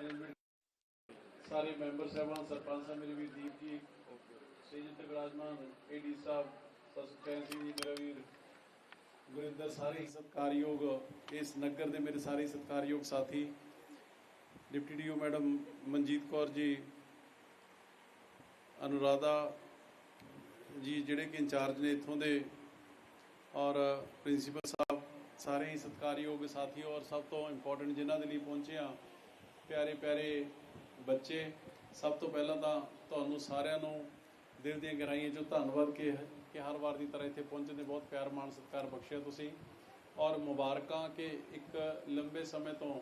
Management, ਸਾਰੇ member ਸਾਹਿਬਾਨ, ਸਰਪੰਚ ਸਾਹਿਬ, ਮੇਰੇ ਵੀਰ ਦੀਪ ਜੀ ਸਟੇਜ ਤੇ ਵਿਰਾਜਮਾਨ ਏਡੀ ਸਾਹਿਬ ਸਤਿਕਾਰ ਸਿੰਘ ਜੀ, ਮੇਰਾ ਵੀਰ ਗੁਰਿੰਦਰ, ਸਾਰੇ ਸਤਿਕਾਰਯੋਗ ਇਸ ਨਗਰ ਦੇ ਮੇਰੇ ਸਾਰੇ ਸਤਿਕਾਰਯੋਗ ਸਾਥੀ, deputy DEO madam Manjit Kaur ji, Anuradha ji, ਜਿਹੜੇ ਕਿ ਇੰਚਾਰਜ ਨੇ ਇੱਥੋਂ ਦੇ, ਔਰ ਪ੍ਰਿੰਸੀਪਲ ਸਾਹਿਬ, ਸਾਰੇ ਹੀ ਸਤਿਕਾਰਯੋਗ ਸਾਥੀ, ਔਰ ਸਭ ਤੋਂ ਇੰਪੋਰਟੈਂਟ ਜਿਨ੍ਹਾਂ ਦੇ ਲਈ ਪਹੁੰਚੇ ਆ ਪਿਆਰੇ ਪਿਆਰੇ ਬੱਚੇ, ਸਭ ਤੋਂ ਪਹਿਲਾਂ ਤਾਂ ਤੁਹਾਨੂੰ ਸਾਰਿਆਂ ਨੂੰ ਦਿਲ ਦੀਆਂ ਗਹਿਰਾਈਆਂ ਚੋਂ ਧੰਨਵਾਦ ਕਿ ਕਿ ਹਰ ਵਾਰ ਦੀ ਤਰ੍ਹਾਂ ਇੱਥੇ ਪਹੁੰਚਣ ਦੇ ਬਹੁਤ ਪਿਆਰ ਮਾਣ ਸਤਿਕਾਰ ਬਖਸ਼ਿਆ ਤੁਸੀਂ। ਔਰ ਮੁਬਾਰਕਾਂ ਕਿ ਇੱਕ ਲੰਬੇ ਸਮੇਂ ਤੋਂ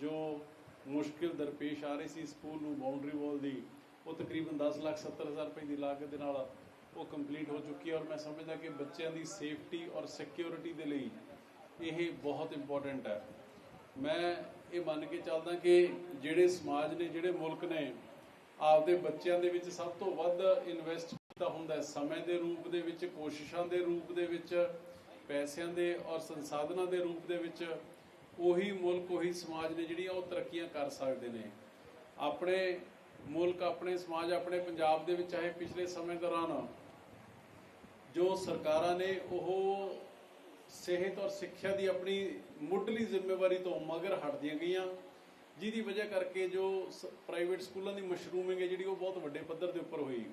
ਜੋ ਮੁਸ਼ਕਿਲ ਦਰਪੇਸ਼ ਆ ਰਹੀ ਸੀ ਸਕੂਲ ਨੂੰ ਬਾਉਂਡਰੀ ਵਾਲ ਦੀ, ਉਹ ਤਕਰੀਬਨ 10 ਲੱਖ 70 ਹਜ਼ਾਰ ਰੁਪਏ ਦੀ ਲਾਗਤ ਦੇ ਨਾਲ ਉਹ ਕੰਪਲੀਟ ਹੋ ਚੁੱਕੀ ਹੈ। ਔਰ ਮੈਂ ਸਮਝਦਾ ਕਿ ਬੱਚਿਆਂ ਦੀ ਸੇਫਟੀ ਔਰ ਸਿਕਿਉਰਿਟੀ ਦੇ ਲਈ ਇਹ ਬਹੁਤ ਇੰਪੋਰਟੈਂਟ ਹੈ। ਮੈਂ ਇਹ ਮੰਨ ਕੇ ਚੱਲਦਾ ਕਿ ਜਿਹੜੇ ਸਮਾਜ ਨੇ, ਜਿਹੜੇ ਮੁਲਕ ਨੇ, ਆਪਦੇ ਬੱਚਿਆਂ ਦੇ ਵਿੱਚ ਸਭ ਤੋਂ ਵੱਧ ਇਨਵੈਸਟ ਕੀਤਾ ਹੁੰਦਾ ਹੈ ਸਮੇਂ ਦੇ ਰੂਪ ਦੇ ਵਿੱਚ, ਕੋਸ਼ਿਸ਼ਾਂ ਦੇ ਰੂਪ ਦੇ ਵਿੱਚ, ਪੈਸਿਆਂ ਦੇ ਔਰ ਸੰਸਾਧਨਾਂ ਦੇ ਰੂਪ ਦੇ ਵਿੱਚ, ਉਹੀ ਮੁਲਕ, ਉਹੀ ਸਮਾਜ ਨੇ ਜਿਹੜੀਆਂ ਉਹ ਤਰੱਕੀਆਂ ਕਰ ਸਕਦੇ ਨੇ। ਆਪਣੇ ਮੁਲਕ, ਆਪਣੇ ਸਮਾਜ, ਆਪਣੇ ਪੰਜਾਬ ਦੇ ਵਿੱਚ, ਚਾਹੇ ਪਿਛਲੇ ਸਮੇਂ ਦੌਰਾਨ ਜੋ ਸਰਕਾਰਾਂ ਨੇ ਉਹ ਸਿਹਤ ਔਰ ਸਿੱਖਿਆ ਦੀ ਆਪਣੀ ਮੁੱਢਲੀ ਜ਼ਿੰਮੇਵਾਰੀ ਤੋਂ ਮਗਰ ਹਟਦੀਆਂ ਗਈਆਂ, ਜਿਹਦੀ ਵਜ੍ਹਾ ਕਰਕੇ ਜੋ ਪ੍ਰਾਈਵੇਟ ਸਕੂਲਾਂ ਦੀ ਮਸ਼ਰੂਮਿੰਗ ਹੈ ਜਿਹੜੀ ਉਹ ਬਹੁਤ ਵੱਡੇ ਪੱਧਰ ਦੇ ਉੱਪਰ ਹੋਈ।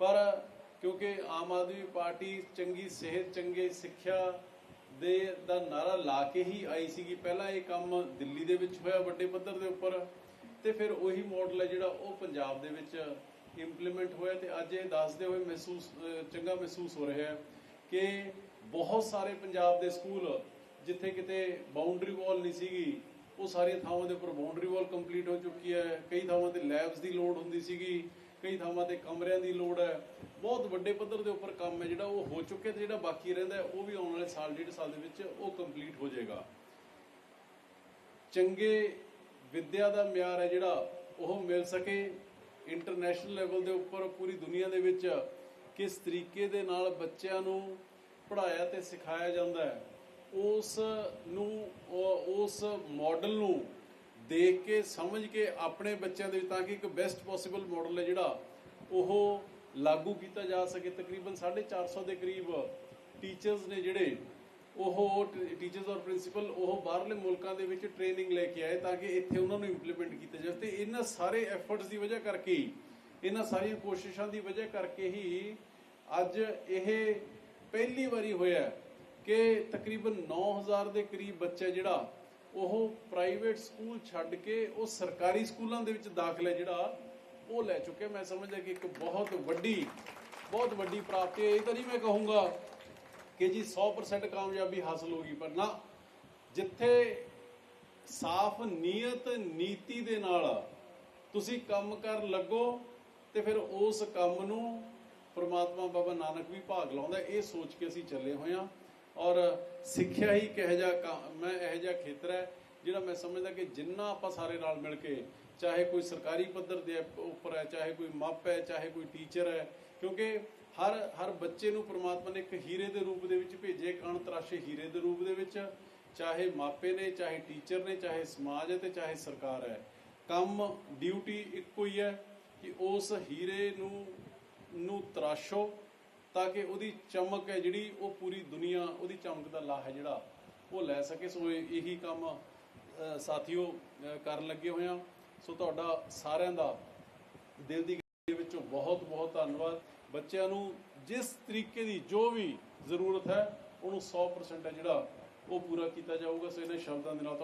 ਪਰ ਕਿਉਂਕਿ ਆਮ ਆਦਮੀ ਪਾਰਟੀ ਚੰਗੀ ਸਿਹਤ, ਚੰਗੇ ਸਿੱਖਿਆ ਦੇ, ਦਾ ਨਾਰਾ ਲਾ ਕੇ ਹੀ ਆਈ ਸੀਗੀ। ਪਹਿਲਾਂ ਇਹ ਕੰਮ ਦਿੱਲੀ ਦੇ ਵਿੱਚ ਹੋਇਆ ਵੱਡੇ ਪੱਧਰ ਦੇ ਉੱਪਰ ਤੇ ਫਿਰ ਉਹੀ ਮਾਡਲ ਹੈ ਜਿਹੜਾ ਉਹ ਪੰਜਾਬ ਦੇ ਵਿੱਚ ਇੰਪਲੀਮੈਂਟ ਹੋਇਆ ਤੇ ਅੱਜ ਇਹ ਦੱਸਦੇ ਹੋਏ ਮਹਿਸੂਸ ਚੰਗਾ ਮਹਿਸੂਸ ਹੋ ਰਿਹਾ ਹੈ ਕਿ ਬਹੁਤ ਸਾਰੇ ਪੰਜਾਬ ਦੇ ਸਕੂਲ ਜਿੱਥੇ ਕਿਤੇ ਬਾਉਂਡਰੀ ਵਾਲ ਨਹੀਂ ਸੀਗੀ, ਉਹ ਸਾਰੀਆਂ ਥਾਵਾਂ ਦੇ ਉੱਪਰ ਬਾਉਂਡਰੀ ਵਾਲ ਕੰਪਲੀਟ ਹੋ ਚੁੱਕੀ ਹੈ। ਕਈ ਥਾਵਾਂ ਤੇ ਲੈਬਸ ਦੀ ਲੋੜ ਹੁੰਦੀ ਸੀਗੀ, ਕਈ ਥਾਵਾਂ ਤੇ ਕਮਰਿਆਂ ਦੀ ਲੋੜ ਹੈ। ਬਹੁਤ ਵੱਡੇ ਪੱਧਰ ਦੇ ਉੱਪਰ ਕੰਮ ਹੈ ਜਿਹੜਾ, ਉਹ ਹੋ ਚੁੱਕਿਆ ਤੇ ਜਿਹੜਾ ਬਾਕੀ ਰਹਿੰਦਾ ਉਹ ਵੀ ਆਉਣ ਵਾਲੇ ਸਾਲ, ਡੇਢ ਸਾਲ ਦੇ ਵਿੱਚ ਉਹ ਕੰਪਲੀਟ ਹੋ ਜਾਏਗਾ। ਚੰਗੇ ਵਿੱਦਿਆ ਦਾ ਮਿਆਰ ਹੈ ਜਿਹੜਾ, ਉਹ ਮਿਲ ਸਕੇ ਇੰਟਰਨੈਸ਼ਨਲ ਲੈਵਲ ਦੇ ਉੱਪਰ ਪੂਰੀ ਦੁਨੀਆ ਦੇ ਵਿੱਚ। ਕਿਸ ਤਰੀਕੇ ਦੇ ਨਾਲ ਬੱਚਿਆਂ ਨੂੰ ਪੜਾਇਆ ਤੇ ਸਿਖਾਇਆ ਜਾਂਦਾ ਹੈ, ਉਸ ਨੂੰ ਉਸ ਮਾਡਲ ਨੂੰ ਦੇਖ ਕੇ, ਸਮਝ ਕੇ ਆਪਣੇ ਬੱਚਿਆਂ ਦੇ ਵਿੱਚ ਤਾਂ ਕਿ ਇੱਕ ਬੈਸਟ ਪੋਸੀਬਲ ਮਾਡਲ ਹੈ ਜਿਹੜਾ, ਉਹ ਲਾਗੂ ਕੀਤਾ ਜਾ ਸਕੇ। ਤਕਰੀਬਨ 450 ਦੇ ਕਰੀਬ ਟੀਚਰਸ ਨੇ ਜਿਹੜੇ, ਉਹ ਟੀਚਰਸ ਔਰ ਪ੍ਰਿੰਸੀਪਲ ਉਹ ਬਾਹਰਲੇ ਮੁਲਕਾਂ ਦੇ ਵਿੱਚ ਟ੍ਰੇਨਿੰਗ ਲੈ ਕੇ ਆਏ ਤਾਂ ਕਿ ਇੱਥੇ ਉਹਨਾਂ ਨੂੰ ਇੰਪਲੀਮੈਂਟ ਕੀਤਾ ਜਾਵੇ। ਤੇ ਇਹਨਾਂ ਸਾਰੇ ਐਫਰਟਸ ਦੀ ਵਜ੍ਹਾ ਕਰਕੇ ਇਹਨਾਂ ਸਾਰੀਆਂ ਕੋਸ਼ਿਸ਼ਾਂ ਦੀ ਵਜ੍ਹਾ ਕਰਕੇ ਹੀ ਅੱਜ ਇਹ ਪਹਿਲੀ ਵਾਰੀ ਹੋਇਆ ਕਿ ਤਕਰੀਬਨ 9000 ਦੇ ਕਰੀਬ ਬੱਚਾ ਜਿਹੜਾ, ਉਹ ਪ੍ਰਾਈਵੇਟ ਸਕੂਲ ਛੱਡ ਕੇ ਉਹ ਸਰਕਾਰੀ ਸਕੂਲਾਂ ਦੇ ਵਿੱਚ ਦਾਖਲਾ ਜਿਹੜਾ, ਉਹ ਲੈ ਚੁੱਕੇ ਮੈਂ ਸਮਝਦਾ ਕਿ ਇੱਕ ਬਹੁਤ ਵੱਡੀ ਬਹੁਤ ਵੱਡੀ ਪ੍ਰਾਪਤੀ ਹੈ। ਇਹ ਤਾਂ ਨਹੀਂ ਮੈਂ ਕਹੂੰਗਾ ਕਿ ਜੀ 100% ਕਾਮਯਾਬੀ ਹਾਸਲ ਹੋਗੀ ਪਰ ਨਾ, ਜਿੱਥੇ ਸਾਫ਼ ਨੀਅਤ ਨੀਤੀ ਦੇ ਨਾਲ ਤੁਸੀਂ ਕੰਮ ਕਰਨ ਲੱਗੋ, ਤੇ ਫਿਰ ਉਸ ਕੰਮ ਨੂੰ ਪ੍ਰਮਾਤਮਾ ਬਾਬਾ ਨਾਨਕ ਵੀ ਭਾਗ ਲਾਉਂਦਾ ਇਹ ਸੋਚ ਕੇ ਅਸੀਂ ਚੱਲੇ ਹੋਏ ਹਾਂ। ਔਰ ਸਿੱਖਿਆ ਹੀ ਕਿਹੋ ਜਿਹਾ ਮੈਂ ਇਹੋ ਜਿਹਾ ਖੇਤਰ ਹੈ ਜਿਹੜਾ ਮੈਂ ਸਮਝਦਾ ਕਿ ਜਿੰਨਾ ਆਪਾਂ ਸਾਰੇ ਨਾਲ ਮਿਲ ਕੇ ਚਾਹੇ ਕੋਈ ਸਰਕਾਰੀ ਪੱਧਰ ਦੇ ਉੱਪਰ ਹੈ, ਚਾਹੇ ਕੋਈ ਮਾਪ ਹੈ, ਚਾਹੇ ਕੋਈ ਟੀਚਰ ਹੈ, ਕਿਉਂਕਿ ਹਰ ਹਰ ਬੱਚੇ ਨੂੰ ਪ੍ਰਮਾਤਮਾ ਨੇ ਇੱਕ ਹੀਰੇ ਦੇ ਰੂਪ ਦੇ ਵਿੱਚ ਭੇਜੇ ਕਣ ਤਰਾਸ਼ੇ ਹੀਰੇ ਦੇ ਰੂਪ ਦੇ ਵਿੱਚ, ਚਾਹੇ ਮਾਪੇ ਨੇ, ਚਾਹੇ ਟੀਚਰ ਨੇ, ਚਾਹੇ ਸਮਾਜ ਹੈ ਤੇ ਚਾਹੇ ਸਰਕਾਰ ਹੈ। ਕੰਮ ਡਿਊਟੀ ਇੱਕੋ ਹੀ ਹੈ ਕਿ ਉਸ ਹੀਰੇ ਨੂੰ ਨੂੰ ਤਰਾਸ਼ੋ ਤਾਂ ਕਿ ਉਹਦੀ ਚਮਕ ਹੈ ਜਿਹੜੀ, ਉਹ ਪੂਰੀ ਦੁਨੀਆ, ਉਹਦੀ ਚਮਕ ਦਾ ਲਾਹ ਹੈ ਜਿਹੜਾ, ਉਹ ਲੈ ਸਕੇ। ਸੋ ਇਹੀ ਕੰਮ ਸਾਥੀਓ ਕਰਨ ਲੱਗੇ ਹੋਏ ਆ ਸੋ ਤੁਹਾਡਾ ਸਾਰਿਆਂ ਦਾ ਦਿਲ ਦੀ ਗਹਿਰਾਈ ਵਿੱਚੋਂ ਬਹੁਤ ਬਹੁਤ ਧੰਨਵਾਦ। ਬੱਚਿਆਂ ਨੂੰ ਜਿਸ ਤਰੀਕੇ ਦੀ ਜੋ ਵੀ ਜ਼ਰੂਰਤ ਹੈ, ਉਹਨੂੰ 100% ਹੈ ਜਿਹੜਾ, ਉਹ ਪੂਰਾ ਕੀਤਾ ਜਾਊਗਾ। ਸੋ ਇਹਨਾਂ ਸ਼ਬਦਾਂ ਦੇ ਨਾਲ